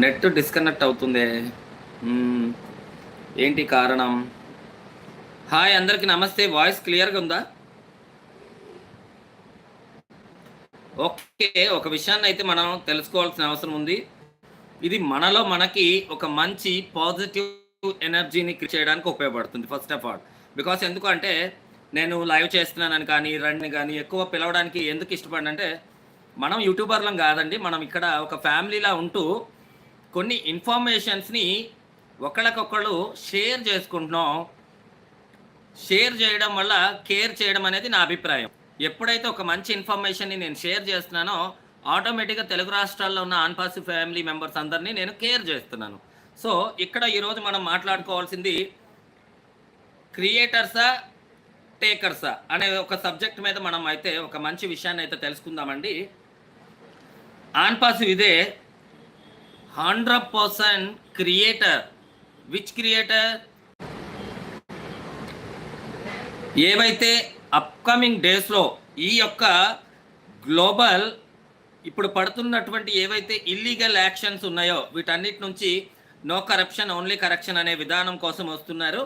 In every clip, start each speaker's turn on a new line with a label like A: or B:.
A: Net disconnect అవుతుంది. ఏంటి కారణం? హాయ్ అందరికి నమస్తే. వాయిస్ క్లియర్గా ఉందా? ఓకే ఒక విషయాన్ని అయితే మనం తెలుసుకోవాల్సిన అవసరం ఉంది. ఇది మనలో మనకి ఒక మంచి పాజిటివ్ ఎనర్జీని క్రియేట్ చేయడానికి ఉపయోగపడుతుంది ఫస్ట్ ఆఫ్ ఆల్. బికాస్ ఎందుకు అంటే నేను లైవ్ చేస్తున్నానని కానీ రండి కానీ ఎక్కువ పిలవడానికి ఎందుకు ఇష్టపడినంటే మనం యూట్యూబర్లం కాదండి. మనం ఇక్కడ ఒక ఫ్యామిలీలా ఉంటూ కొన్ని ఇన్ఫర్మేషన్స్ని ఒకళ్ళకొకళ్ళు షేర్ చేసుకుంటున్నాం. షేర్ చేయడం వల్ల కేర్ చేయడం అనేది నా అభిప్రాయం. ఎప్పుడైతే ఒక మంచి ఇన్ఫర్మేషన్ని నేను షేర్ చేస్తున్నానో ఆటోమేటిక్గా తెలుగు రాష్ట్రాల్లో ఉన్న ఆన్పాసి ఫ్యామిలీ మెంబర్స్ అందరినీ నేను కేర్ చేస్తున్నాను. సో ఇక్కడ ఈరోజు మనం మాట్లాడుకోవాల్సింది క్రియేటర్సా టేకర్సా అనే ఒక సబ్జెక్ట్ మీద మనం అయితే ఒక మంచి విషయాన్ని అయితే తెలుసుకుందామండి. ఆన్పాసి ఇదే hundred percent creator. Which creator ఏవైతే అప్కమింగ్ డేస్లో ఈ యొక్క గ్లోబల్ ఇప్పుడు పడుతున్నటువంటి ఏవైతే ఇల్లీగల్ యాక్షన్స్ ఉన్నాయో వీటన్నిటి నుంచి నో కరప్షన్ ఓన్లీ కరప్షన్ అనే విధానం కోసం వస్తున్నారు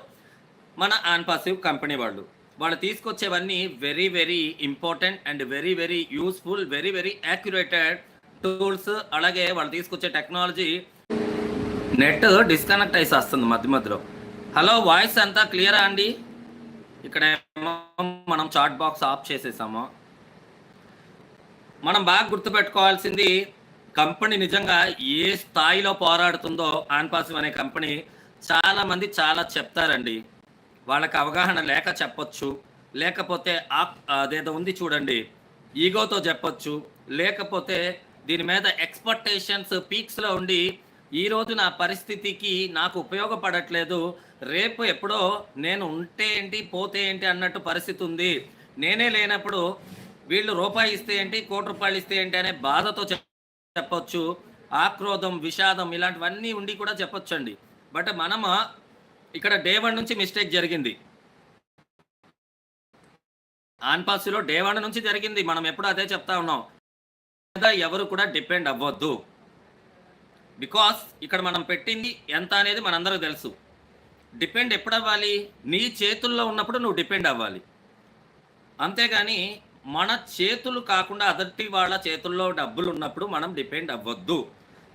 A: మన ఆన్పాసివ్ కంపెనీ వాళ్ళు. వాళ్ళు తీసుకొచ్చేవన్నీ very very important and very very useful very very accurated tools అలాగే వాళ్ళు తీసుకొచ్చే టెక్నాలజీ నెట్ డిస్కనెక్ట్ అయి వస్తుంది మధ్య మధ్యలో. హలో వాయిస్ అంతా క్లియరా అండి? ఇక్కడ మనం చాట్ బాక్స్ ఆఫ్ చేసేసాము. మనం బాగా గుర్తుపెట్టుకోవాల్సింది కంపెనీ నిజంగా ఏ స్థాయిలో పోరాడుతుందో ఆన్పాసివ్ అనే కంపెనీ చాలామంది చాలా చెప్తారండి. వాళ్ళకి అవగాహన లేక చెప్పొచ్చు. లేకపోతే ఆప్ అదేదో ఉంది చూడండి. ఈగోతో చెప్పొచ్చు. లేకపోతే దీని మీద ఎక్స్పెక్టేషన్స్ పీక్స్లో ఉండి ఈ రోజు నా పరిస్థితికి నాకు ఉపయోగపడట్లేదు. రేపు ఎప్పుడో నేను ఉంటే ఏంటి పోతే ఏంటి అన్నట్టు పరిస్థితి ఉంది. నేనే లేనప్పుడు వీళ్ళు రూపాయి ఇస్తే ఏంటి కోటి రూపాయలు ఇస్తే ఏంటి అనే బాధతో చెప్- చెప్పొచ్చు. ఆక్రోధం విషాదం ఇలాంటివన్నీ ఉండి కూడా చెప్పొచ్చండి. బట్ మనము ఇక్కడ డే వన్ నుంచి మిస్టేక్ జరిగింది. ఆన్పాసిలో డే వన్ నుంచి జరిగింది. మనం ఎప్పుడు అదే చెప్తా ఉన్నాం. మీద ఎవరు కూడా డిపెండ్ అవ్వద్దు. బికాస్ ఇక్కడ మనం పెట్టింది ఎంత అనేది మనందరూ తెలుసు. డిపెండ్ ఎప్పుడు అవ్వాలి నీ చేతుల్లో ఉన్నప్పుడు నువ్వు డిపెండ్ అవ్వాలి. అంతేగాని మన చేతులు కాకుండా అదటి వాళ్ళ చేతుల్లో డబ్బులు ఉన్నప్పుడు మనం డిపెండ్ అవ్వద్దు.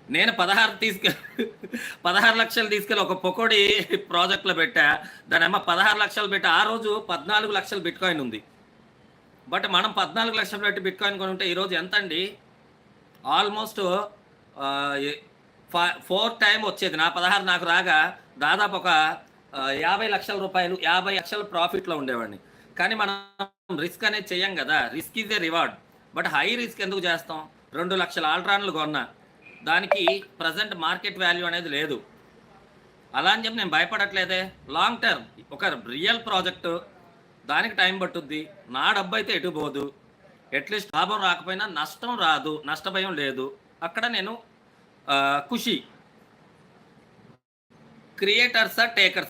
A: నేను పదహారు తీసుకె పదహారు లక్షలు తీసుకెళ్ళి ఒక పొకోడి ప్రాజెక్ట్లో పెట్టా. దాని అమ్మ పదహారు లక్షలు పెట్టి. ఆ రోజు పద్నాలుగు లక్షలు బిట్కాయిన్ ఉంది. బట్ మనం పద్నాలుగు లక్షలు పెట్టి బిట్కాయిన్ కొని ఉంటే ఈరోజు ఎంత అండి ఆల్మోస్ట్ ఫోర్ టైం వచ్చేది. నా పదహారు నాకు రాగా దాదాపు ఒక యాభై లక్షల రూపాయలు యాభై లక్షల ప్రాఫిట్లో ఉండేవాడిని. కానీ మనం రిస్క్ అనేది చెయ్యం కదా. Risk is a reward. But high risk ఎందుకు చేస్తాం? రెండు లక్షల ఆల్ట్రాన్లు కొన్నా దానికి ప్రజెంట్ మార్కెట్ వాల్యూ అనేది లేదు. అలా అని చెప్పి నేను భయపడట్లేదే. లాంగ్ టర్మ్ ఒక రియల్ ప్రాజెక్టు దానికి టైం పట్టుద్ది. నా డబ్బు అయితే ఎటు పోదు. అట్లీస్ట్ లాభం రాకపోయినా నష్టం రాదు నష్ట భయం లేదు. అక్కడ నేను ఆ, ఖుషి. క్రియేటర్సా టేకర్స్?